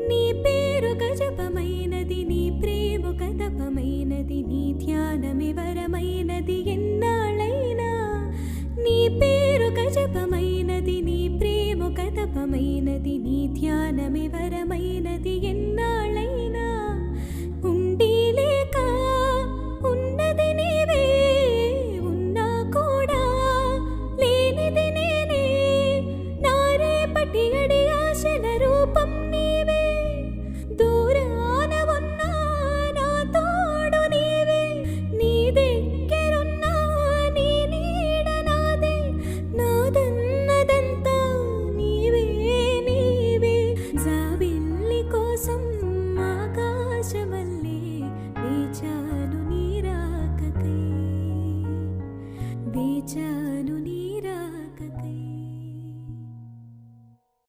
నీ పేరు గజపమైనది నీ ప్రేమ కదపమైనది నీ ధ్యానమి వరమైనది ఎన్నాళ్ళైనా. నీ పేరు గజపమైనది నీ ప్రేమ కదపమైనది నీ ధ్యానమి వరమైనది కోసం ఆకాశమల్లి బీచాను నీరాకై బీచాను నీరా